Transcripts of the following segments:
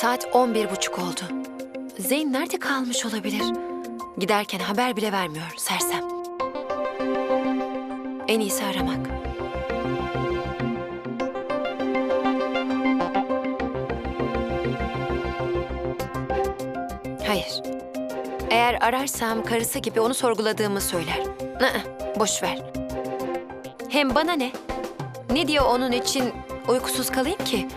Saat on bir buçuk oldu. Zeyn nerede kalmış olabilir? Giderken haber bile vermiyor sersem. En iyisi aramak. Hayır. Eğer ararsam karısı gibi onu sorguladığımı söyler. Aa, boş ver. Hem bana ne? Ne diyor onun için uykusuz kalayım ki?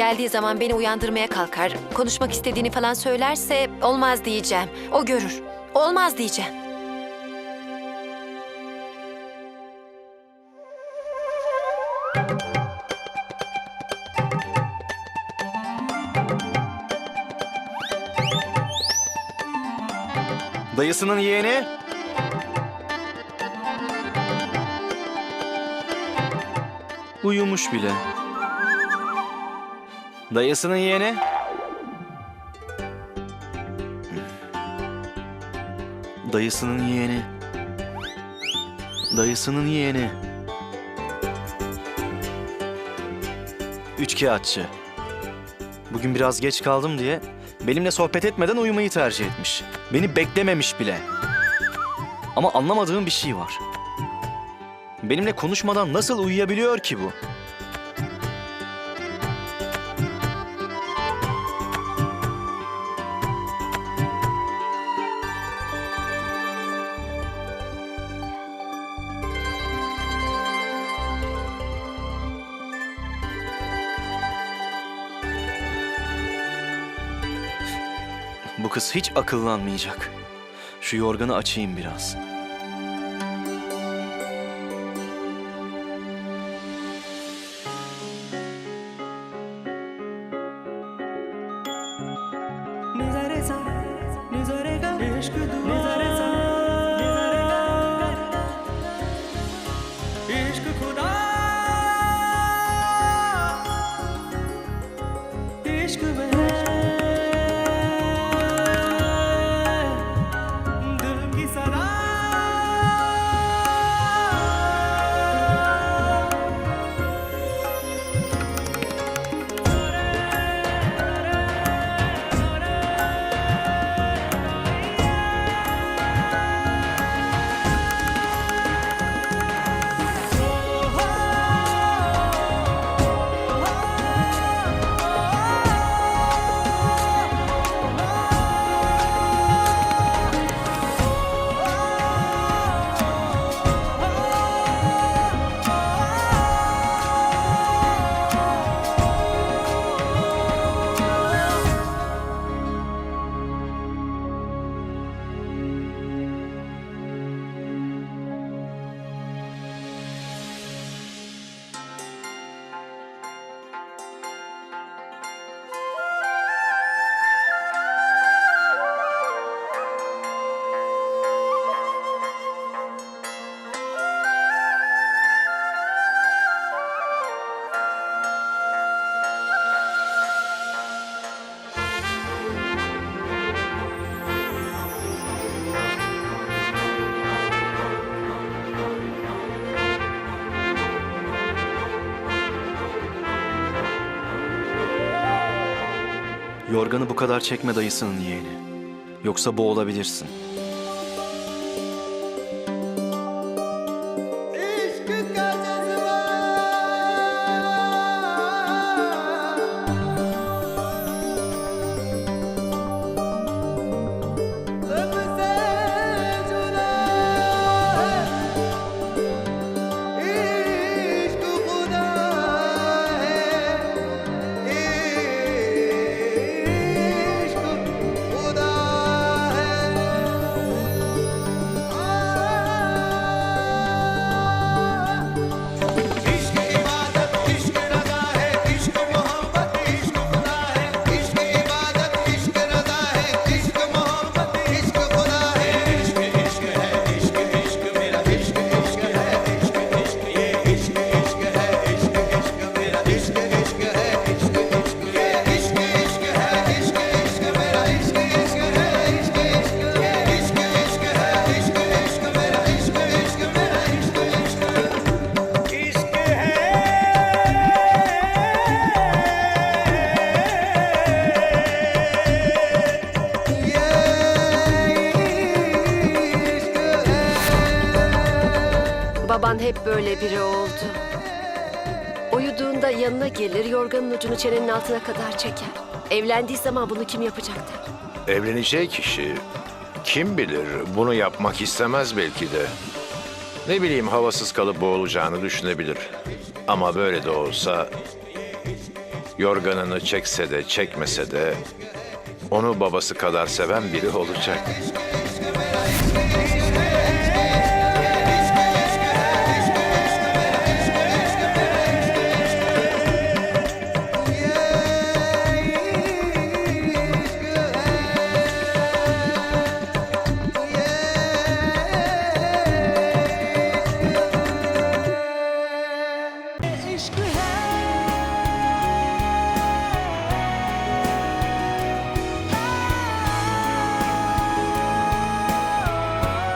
Geldiği zaman beni uyandırmaya kalkar. Konuşmak istediğini falan söylerse olmaz diyeceğim. O görür. Olmaz diyeceğim. Dayısının yeğeni. Uyumuş bile. Dayısının yeğeni. Dayısının yeğeni. Dayısının yeğeni. Üçkağıtçı. Bugün biraz geç kaldım diye benimle sohbet etmeden uyumayı tercih etmiş. Beni beklememiş bile. Ama anlamadığım bir şey var. Benimle konuşmadan nasıl uyuyabiliyor ki bu? kız hiç akıllanmayacak. Şu yorganı açayım biraz. aşkı ver Yorganı bu kadar çekme dayısının yeğeni. Yoksa boğulabilirsin. Hep böyle biri oldu. Uyuduğunda yanına gelir, yorganın ucunu çenenin altına kadar çeker. Evlendiği zaman bunu kim yapacaktır? Evleneceği kişi kim bilir bunu yapmak istemez belki de. Ne bileyim havasız kalıp boğulacağını düşünebilir. Ama böyle de olsa yorganını çekse de çekmese de onu babası kadar seven biri olacak.